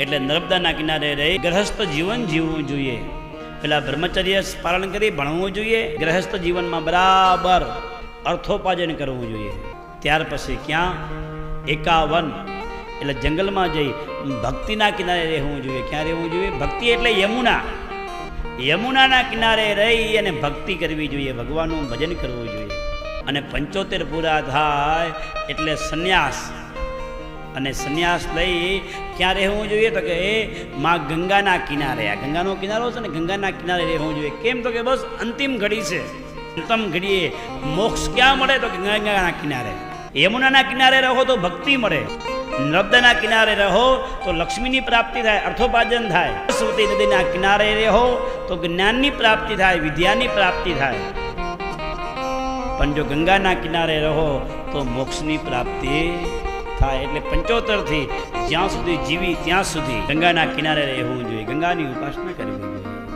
એટલે નર્મદાના કિનારે રહી ગ્રહસ્થ જીવન જીવવું જોઈએ. પેલા બ્રહ્મચર્ય પાલન કરી ભણવું જોઈએ. ગ્રહસ્થ જીવનમાં બરાબર અર્થોપાર્જન કરવું જોઈએ. ત્યાર પછી ક્યાં? એકાવન. એટલે જંગલમાં જઈ ભક્તિના કિનારે રહેવું જોઈએ. ક્યાં રહેવું જોઈએ? ભક્તિ એટલે યમુના. યમુનાના કિનારે રહી અને ભક્તિ કરવી જોઈએ. ભગવાનનું ભજન કરવું જોઈએ. અને પંચોતેર પૂરા થાય એટલે સંન્યાસ. અને સંન્યાસ લઈ ક્યાં રહેવું જોઈએ તો કે એ માં ગંગાના કિનારે આ ગંગાનો કિનારો છે ને ગંગાના કિનારે રહેવું જોઈએ. કેમ તો કે બસ અંતિમ ઘડી છે. અંતમ ઘડીએ મોક્ષ ક્યાં મળે તો કે ગંગાના કિનારે? યમુનાના કિનારે રહો તો ભક્તિ મળે. નર્મદાના કિનારે રહો તો લક્ષ્મીની પ્રાપ્તિ થાય, અર્થોપાર્જન થાય. સરસ્વતી નદીના કિનારે રહો તો જ્ઞાનની પ્રાપ્તિ થાય, વિદ્યાની પ્રાપ્તિ થાય. પણ જો ગંગાના કિનારે રહો તો મોક્ષની પ્રાપ્તિ થાય એટલે પંચોતેરથી જ્યાં સુધી જીવી ત્યાં સુધી ગંગાના કિનારે રહેવું જોઈએ. ગંગાની ઉપાસના કરવી જોઈએ.